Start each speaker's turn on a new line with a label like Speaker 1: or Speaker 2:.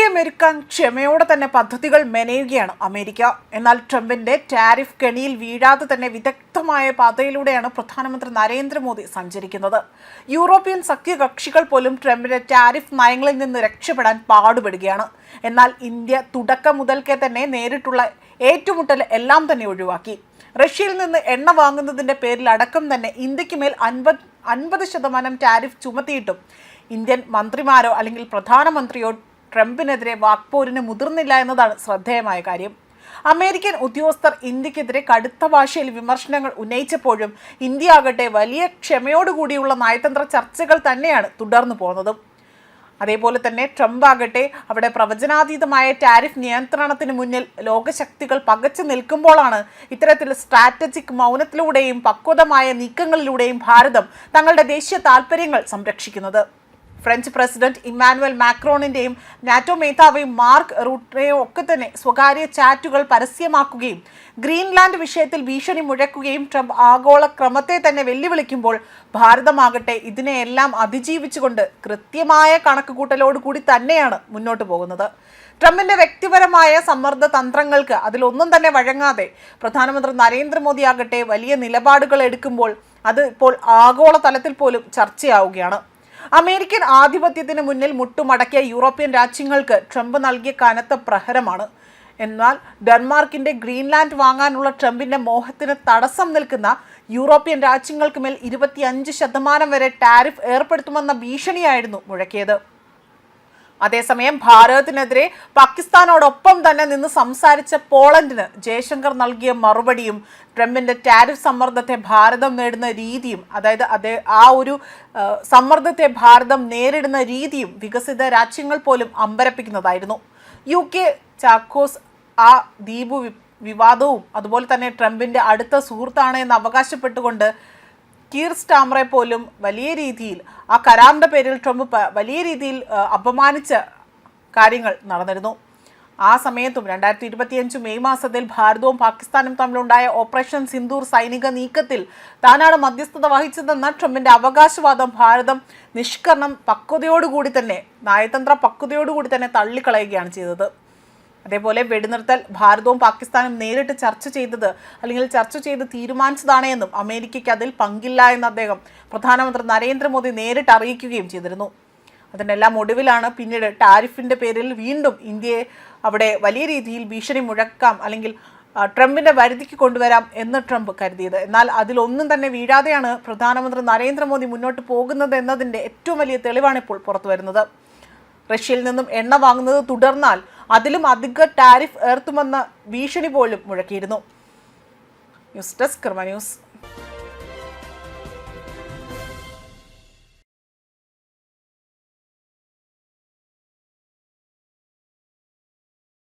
Speaker 1: ഇന്ത്യയെ മെരുക്കാൻ ക്ഷമയോടെ തന്നെ പദ്ധതികൾ മെനയുകയാണ് അമേരിക്ക. എന്നാൽ ട്രംപിന്റെ ടാരിഫ് കെണിയിൽ വീഴാതെ തന്നെ വിദഗ്ധമായ പാതയിലൂടെയാണ് പ്രധാനമന്ത്രി നരേന്ദ്രമോദി സഞ്ചരിക്കുന്നത്. യൂറോപ്യൻ സഖ്യകക്ഷികൾ പോലും ട്രംപിന്റെ ടാരിഫ് നയങ്ങളിൽ നിന്ന് രക്ഷപ്പെടാൻ പാടുപെടുകയാണ്. എന്നാൽ ഇന്ത്യ തുടക്കം മുതൽക്കേ തന്നെ നേരിട്ടുള്ള ഏറ്റുമുട്ടൽ എല്ലാം തന്നെ ഒഴിവാക്കി. റഷ്യയിൽ നിന്ന് എണ്ണ വാങ്ങുന്നതിന്റെ പേരിൽ അടക്കം തന്നെ ഇന്ത്യയ്ക്ക് മേൽ അൻപത് അൻപത് ശതമാനം ടാരിഫ് ചുമത്തിയിട്ടും ഇന്ത്യൻ മന്ത്രിമാരോ അല്ലെങ്കിൽ പ്രധാനമന്ത്രിയോ ട്രംപിനെതിരെ വാക്പോരിന് മുതിർന്നില്ല എന്നതാണ് ശ്രദ്ധേയമായ കാര്യം. അമേരിക്കൻ ഉദ്യോഗസ്ഥർ ഇന്ത്യക്കെതിരെ കടുത്ത ഭാഷയിൽ വിമർശനങ്ങൾ ഉന്നയിച്ചപ്പോഴും ഇന്ത്യ ആകട്ടെ വലിയ ക്ഷമയോടുകൂടിയുള്ള നയതന്ത്ര ചർച്ചകൾ തന്നെയാണ് തുടർന്നു പോകുന്നതും. അതേപോലെ തന്നെ ട്രംപ് ആകട്ടെ അവിടെ പ്രവചനാതീതമായ ടാരിഫ് നിയന്ത്രണത്തിന് മുന്നിൽ ലോകശക്തികൾ പകച്ചു നിൽക്കുമ്പോഴാണ് ഇത്തരത്തിൽ സ്ട്രാറ്റജിക് മൗനത്തിലൂടെയും പക്വതമായ നീക്കങ്ങളിലൂടെയും ഭാരതം തങ്ങളുടെ ദേശീയ താൽപ്പര്യങ്ങൾ സംരക്ഷിക്കുന്നത്. ഫ്രഞ്ച് പ്രസിഡന്റ് ഇമ്മാനുവൽ മാക്രോണിന്റെയും നാറ്റോ മേധാവി മാർക്ക് റൂട്ടയോ ഒക്കെ തന്നെ സ്വകാര്യ ചാറ്റുകൾ പരസ്യമാക്കുകയും ഗ്രീൻലാൻഡ് വിഷയത്തിൽ ഭീഷണി മുഴക്കുകയും ട്രംപ് ആഗോള ക്രമത്തെ തന്നെ വെല്ലുവിളിക്കുമ്പോൾ ഭാരതമാകട്ടെ ഇതിനെയെല്ലാം അതിജീവിച്ചുകൊണ്ട് കൃത്യമായ കണക്കുകൂട്ടലോടുകൂടി തന്നെയാണ് മുന്നോട്ട് പോകുന്നത്. ട്രംപിന്റെ വ്യക്തിപരമായ സമ്മർദ്ദ തന്ത്രങ്ങൾക്ക് അതിലൊന്നും തന്നെ വഴങ്ങാതെ പ്രധാനമന്ത്രി നരേന്ദ്രമോദി ആകട്ടെ വലിയ നിലപാടുകൾ എടുക്കുമ്പോൾ അത് ഇപ്പോൾ ആഗോള തലത്തിൽ പോലും ചർച്ചയാവുകയാണ്. അമേരിക്കൻ ആധിപത്യത്തിന് മുന്നിൽ മുട്ടുമടക്കിയ യൂറോപ്യൻ രാജ്യങ്ങൾക്ക് ട്രംപ് നൽകിയ കനത്ത പ്രഹരമാണ്. എന്നാൽ ഡെൻമാർക്കിന്റെ ഗ്രീൻലാൻഡ് വാങ്ങാനുള്ള ട്രംപിന്റെ മോഹത്തിന് തടസ്സം നിൽക്കുന്ന യൂറോപ്യൻ രാജ്യങ്ങൾക്ക് മേൽ ഇരുപത്തിയഞ്ച് ശതമാനം വരെ ടാരിഫ് ഏർപ്പെടുത്തുമെന്ന ഭീഷണിയായിരുന്നു മുഴക്കിയത്. അതേസമയം ഭാരതത്തിനെതിരെ പാകിസ്ഥാനോടൊപ്പം തന്നെ നിന്ന് സംസാരിച്ച പോളണ്ടിന് ജയശങ്കർ നൽകിയ മറുപടിയും ട്രംപിന്റെ ടാരിഫ് സമ്മർദ്ദത്തെ ഭാരതം നേടുന്ന രീതിയും അതായത് അതേ ആ ഒരു സമ്മർദ്ദത്തെ ഭാരതം നേരിടുന്ന രീതിയും വികസിത രാജ്യങ്ങൾ പോലും അമ്പരപ്പിക്കുന്നതായിരുന്നു. യു കെ ചാക്കോസ് ആ ദ്വീപ് വിവാദവും അതുപോലെ തന്നെ ട്രംപിന്റെ അടുത്ത സുഹൃത്താണ് എന്ന് അവകാശപ്പെട്ടുകൊണ്ട് കീർ സ്റ്റാമറെ പോലും വലിയ രീതിയിൽ ആ കരാറിന്റെ പേരിൽ ട്രംപ് വലിയ രീതിയിൽ അപമാനിച്ച കാര്യങ്ങൾ നടന്നിരുന്നു. ആ സമയത്തും രണ്ടായിരത്തി ഇരുപത്തിയഞ്ച് മെയ് മാസത്തിൽ ഭാരതവും പാകിസ്ഥാനും തമ്മിലുണ്ടായ ഓപ്പറേഷൻ സിന്ദൂർ സൈനിക നീക്കത്തിൽ താനാണ് മധ്യസ്ഥത വഹിച്ചതെന്ന ട്രംപിന്റെ അവകാശവാദം ഭാരതം നിഷ്കരണം പക്വതയോടുകൂടി തന്നെ നയതന്ത്ര പക്വതയോടുകൂടി തന്നെ തള്ളിക്കളയുകയാണ് ചെയ്തത്. അതേപോലെ വെടിനിർത്തൽ ഭാരതവും പാകിസ്ഥാനും നേരിട്ട് ചർച്ച ചെയ്തത് അല്ലെങ്കിൽ ചർച്ച ചെയ്ത് തീരുമാനിച്ചതാണ് എന്നും അമേരിക്കയ്ക്ക് അതിൽ പങ്കില്ല എന്ന് അദ്ദേഹം പ്രധാനമന്ത്രി നരേന്ദ്രമോദി നേരിട്ട് അറിയിക്കുകയും ചെയ്തിരുന്നു. അതിനെല്ലാം ഒടുവിലാണ് പിന്നീട് ടാരിഫിന്റെ പേരിൽ വീണ്ടും ഇന്ത്യയെ അവിടെ വലിയ രീതിയിൽ ഭീഷണി മുഴക്കാം അല്ലെങ്കിൽ ട്രംപിന്റെ വരുതിക്ക് കൊണ്ടുവരാം എന്ന് ട്രംപ് കരുതിയത്. എന്നാൽ അതിലൊന്നും തന്നെ വീഴാതെയാണ് പ്രധാനമന്ത്രി നരേന്ദ്രമോദി മുന്നോട്ട് പോകുന്നത് എന്നതിന്റെ ഏറ്റവും വലിയ തെളിവാണ് ഇപ്പോൾ പുറത്തു വരുന്നത് റഷ്യയിൽ നിന്നും എണ്ണ വാങ്ങുന്നത് തുടർന്നാൽ അതിലും അധിക ടാരിഫ് ഏർത്തുമെന്ന് ഭീഷണി പോലും മുഴക്കിയിരുന്നു. ന്യൂസ് ഡെസ്ക് ക്രമ ന്യൂസ്.